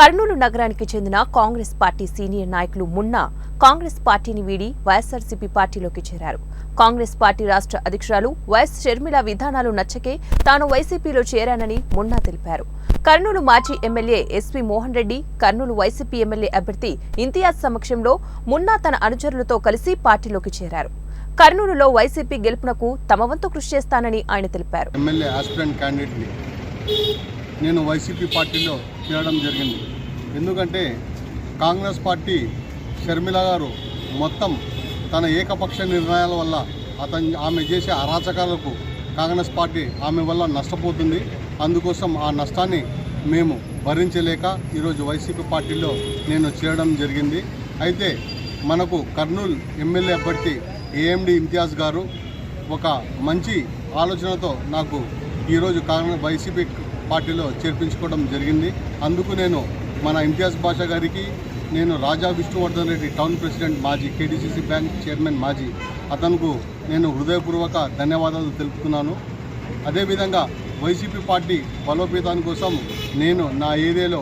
కర్నూలు నగరానికి చెందిన Congress party senior నాయకులు మున్నా కాంగ్రెస్ పార్టీని వీడి వైఎస్ఆర్సీపీ పార్టీలోకి చేరారు. కాంగ్రెస్ పార్టీ రాష్ట్ర అధ్యక్షురాలు వైఎస్ షర్మిల విధానాలు నచ్చకే తాను వైసీపీలో చేరానని మున్నా తెలిపారు. కర్నూలు మాజీ MLA SP Mohan Reddy Kurnool YCP MLA అభ్యర్థి ఇంతియాజ్ సమక్షంలో మున్నా తన అనుచరులతో కలిసి పార్టీలోకి చేరారు. కర్నూలులో వైసీపీ గెలుపునకు తమ వంతు కృషి చేస్తానని ఆయన తెలిపారు. నేను వైసీపీ పార్టీలో చేరడం జరిగింది. ఎందుకంటే కాంగ్రెస్ పార్టీ షర్మిల గారు మొత్తం తన ఏకపక్ష నిర్ణయాల వల్ల అతను ఆమె చేసే అరాచకాలకు కాంగ్రెస్ పార్టీ ఆమె వల్ల నష్టపోతుంది. అందుకోసం ఆ నష్టాన్ని మేము భరించలేక ఈరోజు వైసీపీ పార్టీలో నేను చేరడం జరిగింది. అయితే మనకు కర్నూలు ఎమ్మెల్యే అభ్యర్థి ఏఎండి ఇంతియాజ్ గారు ఒక మంచి ఆలోచనతో నాకు ఈరోజు కాంగ్రెస్ వైసీపీ పార్టీలో చేర్పించుకోవడం జరిగింది. అందుకు నేను మన ఇంతియాజ్ బాషా గారికి నేను రాజా విష్ణువర్ధన్ రెడ్డి టౌన్ ప్రెసిడెంట్ మాజీ K D C C bank chairman మాజీ అతనుకు నేను హృదయపూర్వక ధన్యవాదాలు తెలుపుతున్నాను. అదేవిధంగా వైసీపీ పార్టీ బలోపేతాని కోసం నేను నా ఏరియాలో